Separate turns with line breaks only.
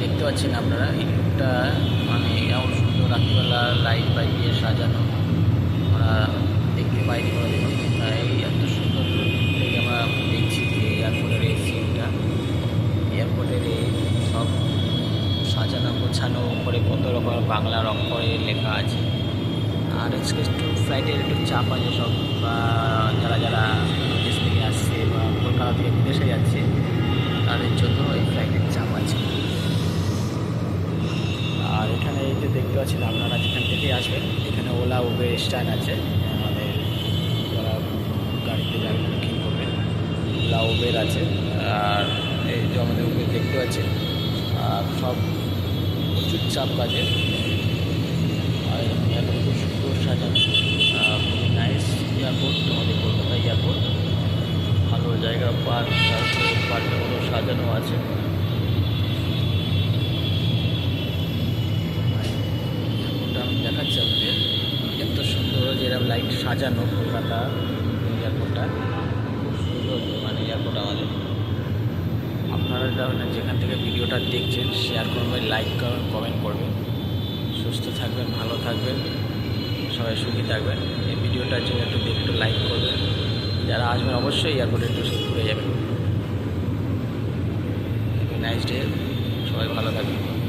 দেখতে পাচ্ছেন আপনারা। এটা মানে এমন সুন্দর রাত্রিবেলা লাইট ফাইট দিয়ে সাজানো। আমরা দেখতে পাইনি তাই এত সুন্দর থেকে আমরা দেখছি যে এয়ারপোর্টের এই সিনটা এয়ারপোর্টের এই সব সাজানো, গোছানো, উপরে কত রকম বাংলার অক্ষরে লেখা আছে। আর টু ফ্লাইটের একটু চাপ আছে সব, বা যারা যারা দেশ থেকে আসছে বা কলকাতা থেকে বিদেশে যাচ্ছে, তাদের জন্য এই ফ্লাইটের যে আপনারা যেখান থেকে আসবেন, এখানে ওলা, উবের স্ট্যান্ড আছে। আমাদের যারা গাড়িতে যাবেন বুকিং করবেন ওলা, উবের আছে। আর এই যে আমাদের উবের দেখতে পাচ্ছেন আর সব প্রচুর চাপ কাজে। আর খুব সুন্দর সাজানো। নাইস এয়ারপোর্ট আমাদের কলকাতা এয়ারপোর্ট ভালো জায়গা পার্ক তারপরে পার্কের মতো সাজানো আছে। যেরকম লাইট সাজানো কলকাতা এয়ারপোর্টটা খুব সুন্দর মানে এয়ারপোর্ট আমাদের। আপনারা যেখান থেকে ভিডিওটা দেখছেন শেয়ার করবেন লাইক করবেন কমেন্ট করবেন। সুস্থ থাকবেন, ভালো থাকবেন, সবাই সুখী থাকবেন। এই ভিডিওটার জন্য একটু দেখে একটু লাইক করবেন। যারা আসবেন অবশ্যই এয়ারপোর্টে একটু ঘুরে যাবেন। নাইস ডে সবাই ভালো থাকবেন।